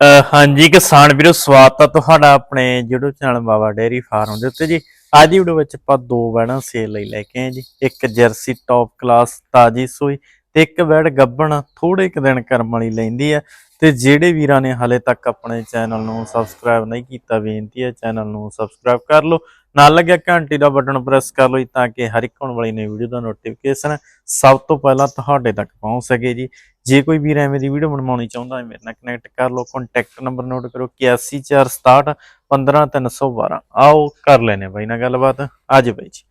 ਹਾਂਜੀ, ਕਿਸਾਨ ਵੀਰੋ, ਸਵਾਗਤ ਹੈ ਤੁਹਾਡਾ ਆਪਣੇ YouTube channel Baba dairy farm ਦੇ ਉੱਤੇ ਜੀ। ਅੱਜ ਦੀ ਵੀਡੀਓ ਵਿੱਚ ਆਪਾਂ ਦੋ ਵੈੜਾਂ ਸੇਲ ਲਈ ਲੈ ਕੇ ਆਏ ਜੀ। ਇੱਕ ਜਰਸੀ ਟੌਪ ਕਲਾਸ ਤਾਜੀ ਸੂਈ ਤੇ ਇੱਕ ਵੈੜ ਗੱਬਣ ਥੋੜੇ ਕੁ ਦਿਨ ਕਰਮ ਵਾਲੀ ਲੈਂਦੀ ਹੈ ਤੇ ਜਿਹੜੇ ਵੀਰਾਂ ਨੇ ਹਾਲੇ ਤੱਕ ਆਪਣੇ ਚੈਨਲ ਨੂੰ ਸਬਸਕ੍ਰਾਈਬ ਨਹੀਂ ਕੀਤਾ, ਬੇਨਤੀ ਹੈ ਚੈਨਲ ਨੂੰ ਸਬਸਕ੍ਰਾਈਬ ਕਰ ਲਓ। ਨਾਲ ਲੱਗਿਆ ਘੰਟੀ ਦਾ ਬਟਨ ਪ੍ਰੈਸ ਕਰ ਲਓ ਜੀ, ਤਾਂ ਕਿ ਹਰ ਇੱਕ ਆਉਣ ਵਾਲੀ ਨਵੀਂ ਵੀਡੀਓ ਦਾ ਨੋਟੀਫਿਕੇਸ਼ਨ ਸਭ ਤੋਂ ਪਹਿਲਾਂ ਤੁਹਾਡੇ ਤੱਕ ਪਹੁੰਚ ਸਕੇ ਜੀ। ਜੇ ਕੋਈ ਵੀਰ ਐਵੇਂ ਦੀ ਵੀਡੀਓ ਬਣਵਾਉਣੀ ਚਾਹੁੰਦਾ ਹੈ ਮੇਰੇ ਨਾਲ ਕਨੈਕਟ ਕਰ ਲਓ ਕੰਟੈਕਟ ਨੰਬਰ ਨੋਟ ਕਰੋ 8146 15312 ਆਓ ਕਰ ਲੈਨੇ ਬਾਈ ਨਾਲ ਗੱਲਬਾਤ। ਅੱਜ ਬਾਈ ਜੀ।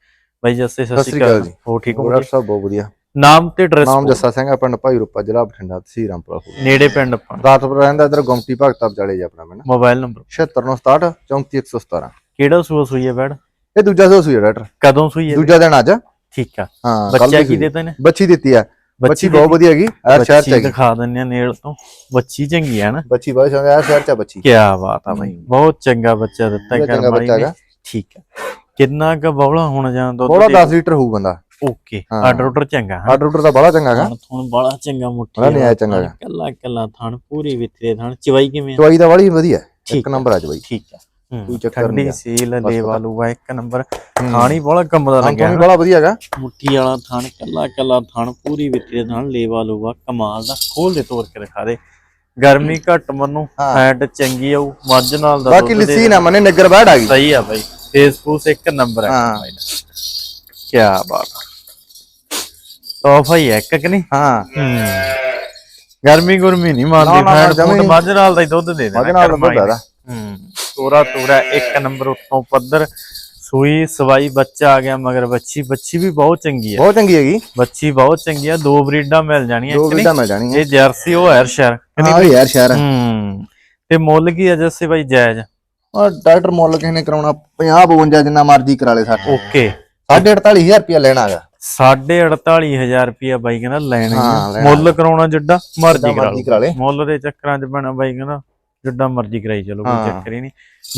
ਬਾਈ ਜੱਸੇ ਸਤਿ ਸ਼੍ਰੀ ਅਕਾਲ ਹੋ ਠੀਕ ਹੋ ਡਾਕਟਰ ਸਾਹਿਬ ਬਹੁਤ ਵਧੀਆ। ਨਾਮ ਤੇ ਐਡਰੈਸ ਨਾਮ ਜੱਸਾ ਸਿੰਘ ਆ ਪਿੰਡ ਭਾਈ ਰੂਪਾ ਜ਼ਿਲ੍ਹਾ ਬਠਿੰਡਾ ਤਹਿਸੀਲ ਰਾਮਪੁਰਾ ਨੇੜੇ ਪਿੰਡ ਆਪਾਂ। ਰਾਤਪੁਰ ਰਹਿੰਦਾ ਇਧਰ ਗੁਮਟੀ ਭਗਤਾ ਵਿਚਾਲੇ ਜੀ ਆਪਣਾ ਪਿੰਡ। ਮੋਬਾਈਲ ਨੰਬਰ 76967 34117 ਕਿਹੜਾ ਸੂਆ ਸੂਈ ਹੈ ਬੈੜ ਇਹ ਦੂਜਾ ਸੋ ਸੂਈ ਡਾਕਟਰ। ਕਦੋਂ ਸੂਈ ਹੈ? ਦੂਜਾ ਦਿਨ ਅੱਜ। ਠੀਕ ਆ। ਹਾਂ ਬੱਚਾ ਕੀ। ਦਿੱਤਾ ਨੇ ਬੱਚੀ ਦਿੱਤੀ ਆ। ਬੱਚੀ ਬਹੁਤ ਵਧੀਆ ਹੈਗੀ ਆ ਸ਼ਹਿਰ ਚ ਦਿਖਾ ਦਿੰਨੇ ਆ ਨੇੜ ਤੋਂ। ਬੱਚੀ ਚੰਗੀ ਹੈ ਨਾ। ਬੱਚੀ ਬਹੁਤ ਸੋਹਣੀ ਆ ਸ਼ਹਿਰ ਚ ਬੱਚੀ। ਕੀ ਬਾਤ ਆ ਬਾਈ। ਬਹੁਤ ਚੰਗਾ ਬੱਚਾ ਦਿੱਤਾ ਬਹੁਤ ਚੰਗਾ ਕਰਮ ਵਾਲੀ ਬੱਚਾ ਨੇ। ਠੀਕ ਹੈ ਕਿੰਨਾ ਕ ਬੌਲਾ ਹੋਣ ਜਾਂ ਦੁੱਧ ਦੇ 10 ਲੀਟਰ ਹੋਊ ਬੰਦਾ। ਓਕੇ ਹਾਂ। ਆਰਡਰ ਆਰਡਰ ਚੰਗਾ ਹੈ। ਆਰਡਰ ਆਰਡਰ ਦਾ ਬੜਾ ਚੰਗਾ ਥਣ ਥਣ ਬੜਾ ਚੰਗਾ ਮੁੱਠੀ ਬੜਾ ਨਿਆਇਆ ਚੰਗਾ। ਕੱਲਾ ਕੱਲਾ ਥਣ ਪੂਰੀ ਵਿਤਰੇ ਥਣ। ਚਵਾਈ ਕਿਵੇਂ? ਚਵਾਈ ਦਾ ਬੜੀ ਵਧੀਆ। ਇੱਕ। ਨੰਬਰ ਆ ਚ ਬਾਈ ਠੀਕ ਹੂੰ, ਕੋਈ ਚੱਕਰ ਠੰਡੀ ਨਹੀਂ ਆ। ਸੀਲ ਲੇਵਾ। ਲੂਵਾ ਇੱਕ ਨੰਬਰ। ਥਾਣੀ ਬੜਾ ਕੰਬਦਾ ਲੱਗਿਆ ਅੰਤੋਂ ਨਾ। ਬੜਾ ਵਧੀਆ ਹੈਗਾ। ਮੁੱਠੀ ਵਾਲਾ ਥਣ ਕੱਲਾ ਕੱਲਾ ਥਣ ਪੂਰੀ ਵਿਤਰੇ ਥਣ ਲੇਵਾ ਲੂਵਾ ਕਮਾਲ ਦਾ ਖੋਲ ਦੇ ਤੋੜ ਕੇ ਦਿਖਾ ਦੇ। ਗਰਮੀ ਘੱਟ ਮੰਨੂ ਹਾਂ। ਫੈਟ ਚੰਗੀ ਆਊ ਮੱਝ ਨਾਲ ਦਾ ਬਾਕੀ ਦੇ ਲੱਸੀ ਨਾ ਮੰਨੇ ਨਿੱਗਰ ਬੈੜ ਆ ਗਈ। ਸਹੀ ਆ ਬਾਈ ਫੇਸਬੁੱਕ ਇੱਕ ਨੰਬਰ ਹੈ। ਹਾਂ। ਕੀ ਬਾਤ। ਤੋਹਫਾ ਹੀ ਹੈ ਇੱਕ ਨਹੀਂ? ਹਾਂ। ਹੂੰ। ਗਰਮੀ ਗੁਰਮੀ ਨਹੀਂ ਮਾਰਦੀ ਫੈਟ ਜਮਾਂ ਫੂਟ ਹੀ। ਮੱਝ ਨਾਲ ਦਾ ਹੀ ਦੁੱਧ ਦੇ ਦੇਣਾ ਮੱਝ ਨਾਲ ਦਾ ਦੁੱਧ ਆਦਾ ਹੂੰ। ਤੋਰਾ ਤੋਰਾ ਇੱਕ ਨੰਬਰ ਉੱਤੋਂ ਪੱਧਰ ਸੂਈ ਸਵਾਈ ਬੱਚਾ ਆ ਗਿਆ ਮਗਰ ਬੱਚੀ ਬੱਚੀ ਵੀ ਬਹੁਤ ਚੰਗੀ ਹੈ ਬਹੁਤ ਚੰਗੀ ਹੈਗੀ। ਬੱਚੀ ਬਹੁਤ ਚੰਗੀ ਆ ਦੋ ਬਰੀਡਾਂ ਮਿਲ ਜਾਣੀਆਂ ਦੋ ਨਹੀਂ ਮਿਲ ਜਾਣੀ ਹੈ ਇਹ ਜਰਸੀ ਉਹ ਹੈ ਸ਼ਹਿਰ। ਹਾਂ ਯਾਰ ਸ਼ਹਿਰ ਹੈ ਹੂੰ ਤੇ ਮੁੱਲ ਕੀ ਹੈ ਜੱਸੇ ਬਾਈ ਜਾਇਜ਼? ਔਰ ਡਾਕਟਰ ਮੁੱਲ ਕਿਸੇ ਨੇ ਕਰਾਉਣਾ 50 52 ਜਿੰਨਾ ਮਰਜ਼ੀ ਕਰਾ ਲੇ ਸਾਡੇ। ਓਕੇ। 48500 ਰੁਪਇਆ ਲੈਣਾ ਹੈਗਾ। ਸਾਢੇ 48000 ਰੁਪਇਆ ਬਾਈ ਕਹਿੰਦਾ ਲੈਣਾ ਹੀ ਹਾਂ। ਮੁੱਲ ਕਰਾਉਣਾ ਜਿੱਡਾ ਮਰਜ਼ੀ ਕਰਾ ਲੇ। ਮੁੱਲ ਦੇ ਚੱਕਰਾਂ 'ਚ ਬਣਾ ਬਾਈ ਕਹਿੰਦਾ। ਜਿੱਡਾ ਮਰਜ਼ੀ ਕਰਾਈ ਚਲੋ ਕੋਈ ਹਾਂ। ਚੱਕਰ ਹੀ ਨਹੀਂ।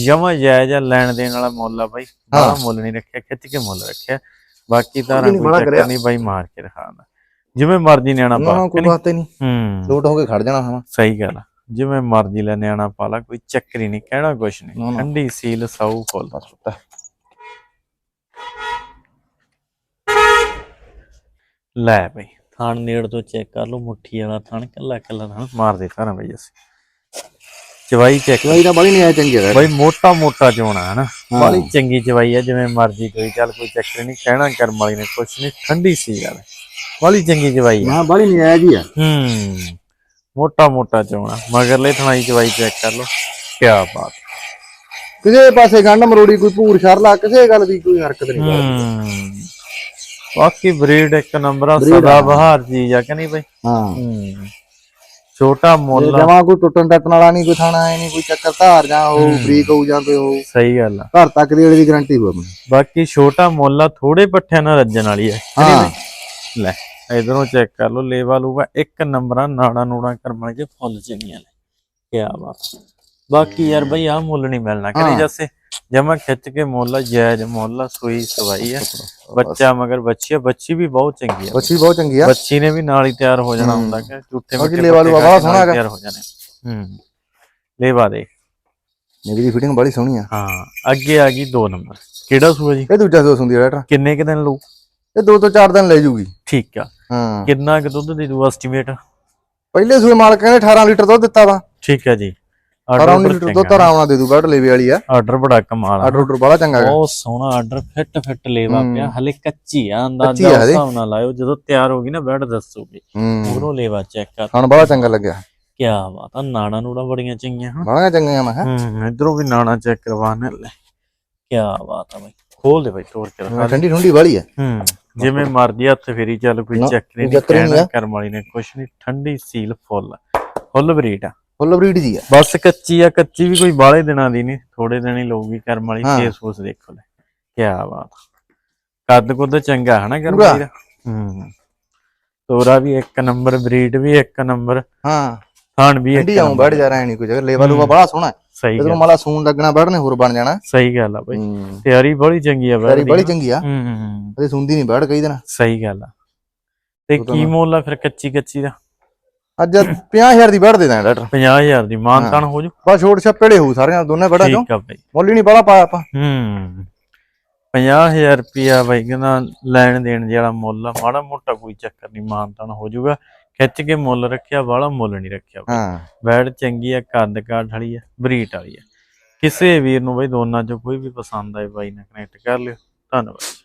ਜਮਾ ਜਾਇਜ਼ ਆ ਲੈਣ ਦੇਣ ਵਾਲਾ ਮੁੱਲ ਆ ਬਾਈ। ਬੜਾ ਮੁੱਲ ਨਹੀਂ ਰੱਖਿਆ ਖਿੱਚ ਕੇ ਮੁੱਲ ਰੱਖਿਆ। ਬਾਕੀ ਤਾਂ ਕੋਈ ਨੀ, ਕੋਈ ਚੱਕਰ ਕਰਿਆ। ਨਹੀਂ ਬਾਈ ਮਾਰ ਕੇ ਦਿਖਾਉਂਦਾ ਜਿਵੇਂ ਮਰਜ਼ੀ ਨਿਆਣਾ ਪਾ ਨਾ ਕੇ ਕੋਈ ਨਹੀਂ? ਬਾਤ ਹੀ ਨਹੀਂ। ਹੂੰ। ਲੋਟ ਹੋ ਕੇ ਖੜ ਜਾਣਾ ਹਾਂ ਸਹੀ ਗੱਲ ਆ। ਜਿਵੇਂ ਮਰਜ਼ੀ ਲੈ ਨਿਆਣਾ ਪਾ ਲਾ ਕੋਈ ਚੱਕਰ ਹੀ ਨਹੀਂ ਕਹਿਣਾ ਕੁਛ ਨਾ, ਨਹੀਂ। ਨਾ। ਠੰਡੀ ਸੀਲ ਸਾਊ ਫੁੱਲ। ਬਸ ਸੁੱਤਾ ਲੈ ਬਈ ਥਣ ਨੇੜ ਤੋਂ ਚੈੱਕ ਕਰ ਲਓ ਮੁੱਠੀ ਵਾਲਾ ਥਣ ਕੱਲਾ ਕੱਲਾ ਥਣ ਮਾਰ ਦੇ ਬਈ ਅਸੀਂ। ਚਵਾਈ ਚੈੱਕ ਚਵਾਈ ਦਾ ਬੜੀ ਨਹੀਂ ਆਇਆ ਚੰਗੀ ਹੈ ਬਈ ਮੋਟਾ ਮੋਟਾ ਚੋਣਾ ਹੈ ਨਾ। ਹਾਂ। ਬੜੀ ਚੰਗੀ ਚਵਾਈ ਹੈ ਜਿਵੇਂ ਮਰਜ਼ੀ ਕੋਈ ਚੱਲ ਕੋਈ ਚੱਕਰ ਨਹੀਂ ਕਹਿਣਾ ਕਰਮ ਵਾਲੀ ਨੇ ਕੁਛ ਨਹੀਂ ਠੰਡੀ ਸੀ ਗੱਲ। ਬੜੀ ਚੰਗੀ ਚਵਾਈ ਹੈ। ਨਾ ਬੜੀ ਨਹੀਂ ਆਇਆ ਜੀ ਹੂੰ ਮੋਟਾ ਮੋਟਾ ਚੋਣਾ ਮਗਰਲੇ ਥਣਾਈ ਚਵਾਈ ਚੈੱਕ ਕਰ ਲਓ ਕੀ ਬਾਤ। ਕਿਸੇ ਪਾਸੇ ਗੰਢ ਮਰੋੜੀ ਕੋਈ ਭੂਰ ਸ਼ਰਲਾ ਕਿਸੇ ਗੱਲ ਦੀ ਕੋਈ ਹਰਕਤ ਨਹੀਂ ਕਰਦੀ। ਹੂੰ ਬਾਕੀ ਬਰੀਡ ਇੱਕ ਨੰਬਰ ਆ। ਸਦਾ। ਬਹਾਰ ਚੀਜ਼ ਆ ਕਿ ਨਹੀਂ ਬਈ? ਹਾਂ। ਹੂੰ। ਛੋਟਾ ਮੁੱਲ ਜਮਾ ਕੋਈ ਟੁੱਟਣ ਟੱਟਣ ਵਾਲਾ ਨਹੀਂ ਕੋਈ ਥਾਣਾ ਹੈ ਨਹੀਂ ਕੋਈ ਚੱਕਰ ਧਾਰ ਜਾਂ ਉਹ ਬਰੀਕ ਹੋਊ ਜਾਂ ਕੋਈ ਉਹ ਸਹੀ ਗੱਲ ਆ। ਘਰ ਤੱਕ ਦੀ ਵਾਲੀ ਦੀ ਗਾਰੰਟੀ ਹੋਵੇ ਬਾਕੀ ਛੋਟਾ ਮੁੱਲ ਆ ਥੋੜੇ ਪੱਠਿਆਂ ਨਾਲ ਰੱਜਣ ਵਾਲੀ ਨਹੀਂ ਹਾਂ? ਲੈ ਇਧਰੋਂ ਚੈੱਕ ਕਰ ਲਓ ਲੇਵਾ ਲੂਗਾ ਇੱਕ ਨੰਬਰਾਂ ਨਾੜਾ ਨੂੜਾ ਕਰਮਾਂ ਚ ਫੁੱਲ ਚੰਗੀਆਂ ਨੇ। ਕੀ ਬਾਤ। ਬਾਕੀ ਯਾਰ ਬਈ ਆ ਮੁੱਲ ਨਹੀਂ ਮਿਲਣਾ ਕਰੀ। ਜੱਸੇ। ਜਮਾ ਖਿੱਚ ਕੇ ਮੁੱਲ ਆ, ਜਾਇਜ਼ ਮੁੱਲ ਆ, ਸੂਈ ਸਵਾਈ ਆ ਬੱਚਾ ਮਗਰ ਬੱਚੀ ਆ ਬੱਚੀ ਵੀ ਬਹੁਤ ਚੰਗੀ ਆ ਬੱਚੀ ਬਹੁਤ ਚੰਗੀ ਆ ਬੱਚੀ ਨੇ ਵੀ ਨਾਲ ਹੀ ਤਿਆਰ ਹੋ ਜਾਣਾ ਹੂੰ। ਹੁੰਦਾ ਕਿ ਝੂਠੇ ਬਾਕੀ ਮਿੱਠੇ ਲੇਵਾ ਪੱਕੇ ਲੂਆ ਖਾ ਬੜਾ ਕੇ ਨਾਲ ਸੋਹਣਾ ਹੈਗਾ। ਤਿਆਰ ਹੋ ਜਾਣੇ ਹੂੰ ਲੇਵਾ ਦੇ ਨਿੱਕੀ ਦੀ ਫਿਟਿੰਗ ਬੜੀ ਸੋਹਣੀ ਆ ਹਾਂ ਅੱਗੇ ਆ ਗਈ 2 ਨੰਬਰ ਕਿਹੜਾ ਸੂਆ ਜੀ ਇਹ ਦੂਜਾ ਦੋਸ ਹੁੰਦੀ ਆ ਡਾਕਟਰ। ਕਿੰਨੇ ਕ ਦਿਨ ਲਊ? ਇਹ ਦੋ ਤੋਂ ਚਾਰ ਦਿਨ ਲੈ ਜੂਗੀ। ਠੀਕ ਆ। ਹਾਂ। ਕਿੰਨਾ ਕੁ ਦੁੱਧ ਦੇ ਦੂ ਐਸਟੀਮੇਟ ਪਹਿਲੇ ਸੂਏ ਮਾਲਕ ਨੇ 18 ਲੀਟਰ ਦੁੱਧ ਦਿੱਤਾ ਵਾ। ਠੀਕ ਹੈ ਜੀ। 18 ਲੀਟਰ ਦੁੱਧ ਤਾਂ ਆਰਾਮ ਨਾਲ ਦੇ ਦੂ ਬੈਡ ਲੇਵੇ ਵਾਲੀ ਆ। ਆਰਡਰ ਬੜਾ ਕਮਾਲ ਆ। ਆਰਡਰ ਆਰਡਰ ਬੜਾ ਚੰਗਾ ਹੈਗਾ। ਬਹੁਤ ਸੋਹਣਾ ਆਰਡਰ ਫਿੱਟ ਫਿੱਟ ਲੇਵਾ ਹੂੰ। ਪਿਆ। ਹਲੇ ਕੱਚੀ ਆ ਅੰਦਾਜ਼ਾ ਆ ਉਸ। ਹਿਸਾਬ ਨਾਲ ਲਾਇਓ। ਜਦੋਂ ਤਿਆਰ ਹੋ ਗਈ ਨਾ ਬੈਡ ਦੱਸੂਗੀ। ਹੂੰ। ਉਗਰੋਂ ਲੇਵਾ ਚੈੱਕ ਕਰ। ਹੁਣ ਬੜਾ ਚੰਗਾ ਲੱਗਿਆ। ਕੀ ਬਾਤ ਆ ਨਾਣਾ ਨੂੜਾ ਬੜੀਆਂ ਚੰਗੀਆਂ ਹਨ ਬੜਾ ਚੰਗਾ ਮੈਂ ਹੂੰ ਇਧਰੋਂ ਵੀ ਨਾਣਾ ਚੈੱਕ ਕਰਵਾਣੇ ਲੈ। ਕੀ ਬਾਤ ਆ ਬਾਈ। ਖੋਲ ਦੇ ਬਾਈ ਤੋੜ ਕੇ ਦੇ। ਠੰਡੀ ਠੰਡੀ ਵਾਲੀ ਆ। ਹੂੰ ਜਿਵੇਂ ਮਰਜ਼ੀ ਹੱਥ ਫੇਰੀ ਚੱਲ ਕੋਈ ਚੱਕ ਨਹੀਂ ਹੀ। ਕਰਮ ਵਾਲੀ ਨੇ। ਕੁਛ ਨਹੀਂ ਠੰਡੀ ਸੀਲ ਫੁੱਲ। ਫੁੱਲ ਬਰੀਡ ਆ। ਫੁੱਲ ਬਰੀਡ ਜੀ ਆ। ਬਸ ਕੱਚੀ ਆ ਕੱਚੀ ਵੀ ਕੋਈ ਬਾਹਲੇ ਦਿਨਾਂ ਦੀ ਨਹੀਂ ਥੋੜੇ ਦਿਨ ਹੀ ਲਊਗੀ ਕਰਮ ਵਾਲੀ। ਫੇਸ ਫੂਸ ਦੇਖੋ ਲੈ ਕੀ ਬਾਤ। ਕੱਦ ਕੁੱਦ ਚੰਗਾ ਹੈ ਨਾ ਕਰਮ। ਵਾਲੀ ਦਾ? ਹੂੰ ਤੋਰਾ ਵੀ ਇੱਕ ਨੰਬਰ ਬਰੀਡ ਵੀ ਇੱਕ ਨੰਬਰ। ਹਾਂ। ਥਾਣ ਵੀ ਇੱਕ ਆਉਂ ਬੈਠ ਜਾ ਰਹਾ ਨਹੀਂ ਕੋਈ ਜਗ੍ਹਾ ਲੇਵਾ ਲੂਵਾ ਬੜਾ ਸੋਹਣਾ ਸਹੀ ਗੱਲ। ਮਾਲਾ ਸੂਨ ਲੱਗਣਾ ਬੈਠ ਨੇ ਹੋਰ ਬਣ ਜਾਣਾ। ਸਹੀ ਗੱਲ ਆ ਹੂੰ। ਤਿਆਰੀ ਬੜੀ ਚੰਗੀ ਆ ਬੈਠ ਬੜੀ ਚੰਗੀ ਆ। ਹੂੰ ਹੂੰ, ਸੁੰਦੀ ਨਹੀਂ ਬੈਠ ਕਈ ਦਿਨ। ਸਹੀ ਗੱਲ ਆ। ਤੇ ਉਹ ਕੀ ਮੁੱਲ ਆ ਫਿਰ ਕੱਚੀ ਕੱਚੀ ਦਾ? ਅੱਜ 50000 ਦੀ ਵੜ ਦੇ ਦਾਂ ਡਾਕਟਰ। 50000 ਦੀ ਮਾਨਤਾਨ ਹੋ। ਜੂ। ਬਸ ਛੋਟ ਛੱਪੇੜੇ ਹੋਊ ਸਾਰੀਆਂ ਦੋਨੇ ਵੜਾ ਚੋਂ। ਠੀਕ ਆ ਬਾਈ। ਮੁੱਲ ਹੀ ਨਹੀਂ ਬੜਾ ਪਾਇਆ ਆਪਾਂ। ਹੂੰ 50000 ਰੁਪਿਆ ਬਾਈ ਕਹਿੰਦਾ ਲੈਣ ਦੇਣ ਜਿਹੜਾ ਮੁੱਲ ਆ ਮਾੜਾ ਮੋਟਾ ਕੋਈ ਚੱਕਰ ਨਹੀਂ ਮਾਨਤਾਨ ਹੋ ਜਾਊਗਾ ਖਿੱਚ ਕੇ ਮੁੱਲ ਰੱਖਿਆ ਵਾਲਾ ਮੁੱਲ ਨਹੀਂ ਰੱਖਿਆ। ਹਾਂ। ਵੈੜ ਚੰਗੀ ਆ ਕੱਦ ਕਾਠ ਵਾਲੀ ਆ ਬਰੀਟ ਵਾਲੀ ਆ। ਕਿਸੇ ਵੀਰ ਨੂੰ ਬਾਈ ਦੋਨਾਂ ਚੋਂ ਕੋਈ ਵੀ ਪਸੰਦ ਆਏ ਬਾਈ ਨਾਲ ਕਨੈਕਟ ਕਰ ਲਿਓ। ਧੰਨਵਾਦ।